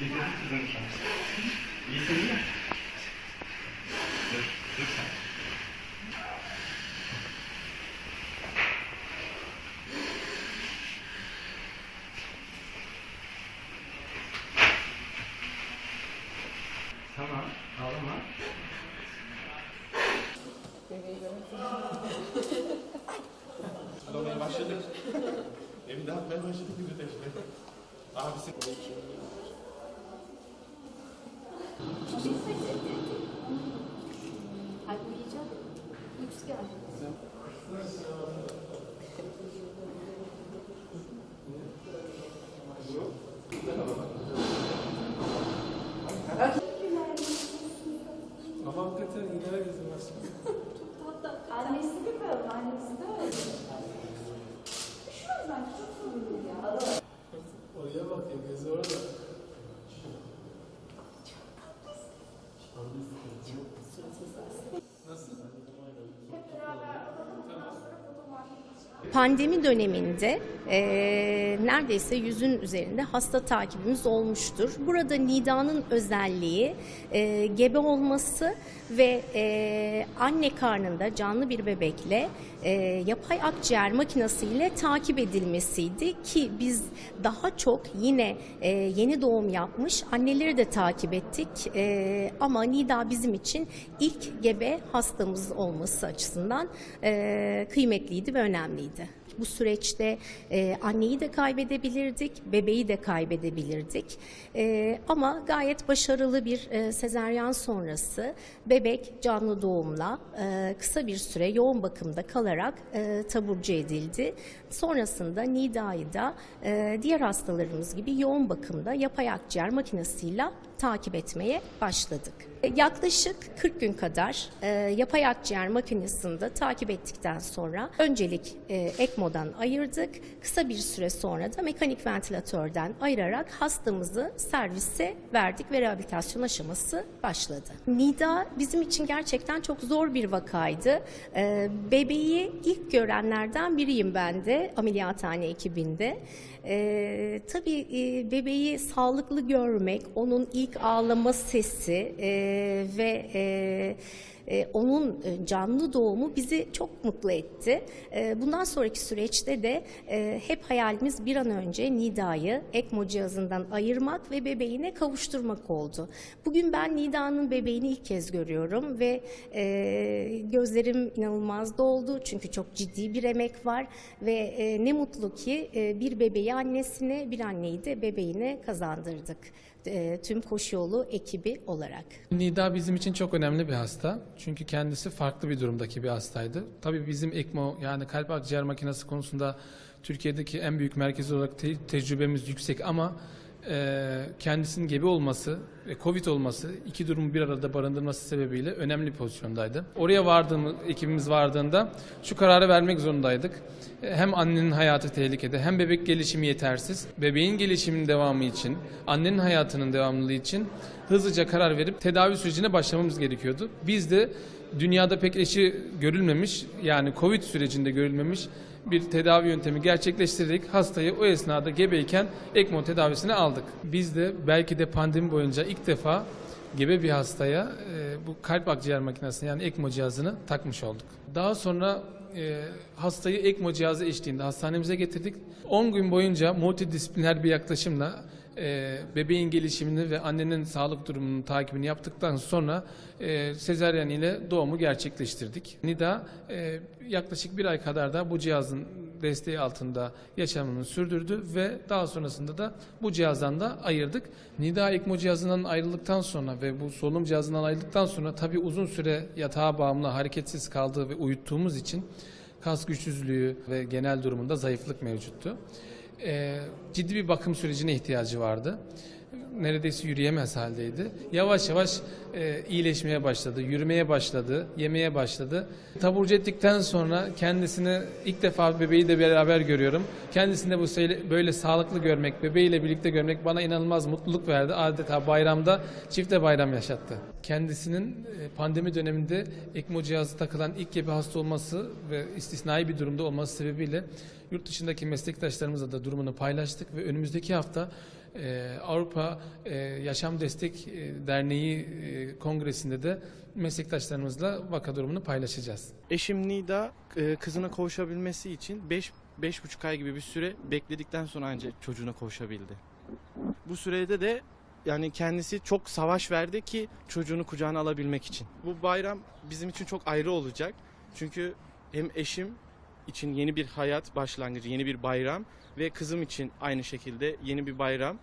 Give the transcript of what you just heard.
İyisin değil mi? Dur, dur sen. Tamam, ağlama. Ağlamaya başladı. Evde atmaya başladı bir de. Abisi. Pandemi döneminde eee, neredeyse yüzün üzerinde hasta takibimiz olmuştur. Burada Nida'nın özelliği eee, gebe olması ve eee, anne karnında canlı bir bebekle eee, yapay akciğer makinesiyle takip edilmesiydi ki biz daha çok yine eee, yeni doğum yapmış anneleri de takip ettik Eee, ama Nida bizim için ilk gebe hastamız olması açısından eee, kıymetliydi ve önemliydi. Bu süreçte e, anneyi de kaybedebilirdik, bebeği de kaybedebilirdik. E, ama gayet başarılı bir e, sezaryen sonrası bebek canlı doğumla e, kısa bir süre yoğun bakımda kalarak e, taburcu edildi. Sonrasında Nida'yı da e, diğer hastalarımız gibi yoğun bakımda yapay akciğer makinesiyle takip etmeye başladık. E, Yaklaşık 40 gün kadar e, yapay akciğer makinesinde takip ettikten sonra öncelik e, ECMO'dan ayırdık. Kısa bir süre sonra da mekanik ventilatörden ayırarak hastamızı servise verdik ve rehabilitasyon aşaması başladı. NIDA bizim için gerçekten çok zor bir vakaydı. E, bebeği ilk görenlerden biriyim ben de ameliyathane ekibinde. Ee, tabii e, bebeği sağlıklı görmek, onun ilk ağlama sesi e, ve e, e, onun canlı doğumu bizi çok mutlu etti. E, bundan sonraki süreçte de e, hep hayalimiz bir an önce Nida'yı ECMO cihazından ayırmak ve bebeğine kavuşturmak oldu. Bugün ben Nida'nın bebeğini ilk kez görüyorum ve e, gözlerim inanılmaz doldu çünkü çok ciddi bir emek var ve e, ne mutlu ki e, bir bebeği annesine bir anneyi de bebeğine kazandırdık. E, tüm koşu yolu ekibi olarak. Nida bizim için çok önemli bir hasta. Çünkü kendisi farklı bir durumdaki bir hastaydı. Tabii bizim ECMO yani kalp akciğer makinesi konusunda Türkiye'deki en büyük merkez olarak te- tecrübemiz yüksek ama e, kendisinin gebe olması ve Covid olması iki durumu bir arada barındırması sebebiyle önemli pozisyondaydı. Oraya vardığımız, ekibimiz vardığında şu kararı vermek zorundaydık. Hem annenin hayatı tehlikede hem bebek gelişimi yetersiz. Bebeğin gelişiminin devamı için, annenin hayatının devamlılığı için hızlıca karar verip tedavi sürecine başlamamız gerekiyordu. Biz de dünyada pek eşi görülmemiş yani Covid sürecinde görülmemiş bir tedavi yöntemi gerçekleştirerek hastayı o esnada gebeyken ECMO tedavisine aldık. Biz de belki de pandemi boyunca ilk defa gebe bir hastaya e, bu kalp akciğer makinesini yani ECMO cihazını takmış olduk. Daha sonra e, hastayı ECMO cihazı eşliğinde hastanemize getirdik. 10 gün boyunca multidisipliner bir yaklaşımla e, bebeğin gelişimini ve annenin sağlık durumunun takibini yaptıktan sonra e, sezaryen ile doğumu gerçekleştirdik. Nida e, yaklaşık bir ay kadar da bu cihazın desteği altında yaşamını sürdürdü ve daha sonrasında da bu cihazdan da ayırdık. Nida ECMO cihazından ayrıldıktan sonra ve bu solunum cihazından ayrıldıktan sonra tabii uzun süre yatağa bağımlı hareketsiz kaldığı ve uyuttuğumuz için kas güçsüzlüğü ve genel durumunda zayıflık mevcuttu e, ciddi bir bakım sürecine ihtiyacı vardı. Neredeyse yürüyemez haldeydi. Yavaş yavaş e, iyileşmeye başladı, yürümeye başladı, yemeye başladı. Taburcu ettikten sonra kendisini ilk defa bebeği de beraber görüyorum. Kendisini bu seyle- böyle sağlıklı görmek, bebeğiyle birlikte görmek bana inanılmaz mutluluk verdi. Adeta bayramda çifte bayram yaşattı. Kendisinin e, pandemi döneminde ECMO cihazı takılan ilk gebe hasta olması ve istisnai bir durumda olması sebebiyle yurt dışındaki meslektaşlarımızla da durumunu paylaştık ve önümüzdeki hafta e, Avrupa e, Yaşam Destek e, Derneği e, kongresinde de meslektaşlarımızla vaka durumunu paylaşacağız. Eşim Nida e, kızına kavuşabilmesi için 5 beş, buçuk ay gibi bir süre bekledikten sonra ancak çocuğuna kavuşabildi. Bu sürede de yani kendisi çok savaş verdi ki çocuğunu kucağına alabilmek için. Bu bayram bizim için çok ayrı olacak. Çünkü hem eşim için yeni bir hayat başlangıcı, yeni bir bayram ve kızım için aynı şekilde yeni bir bayram.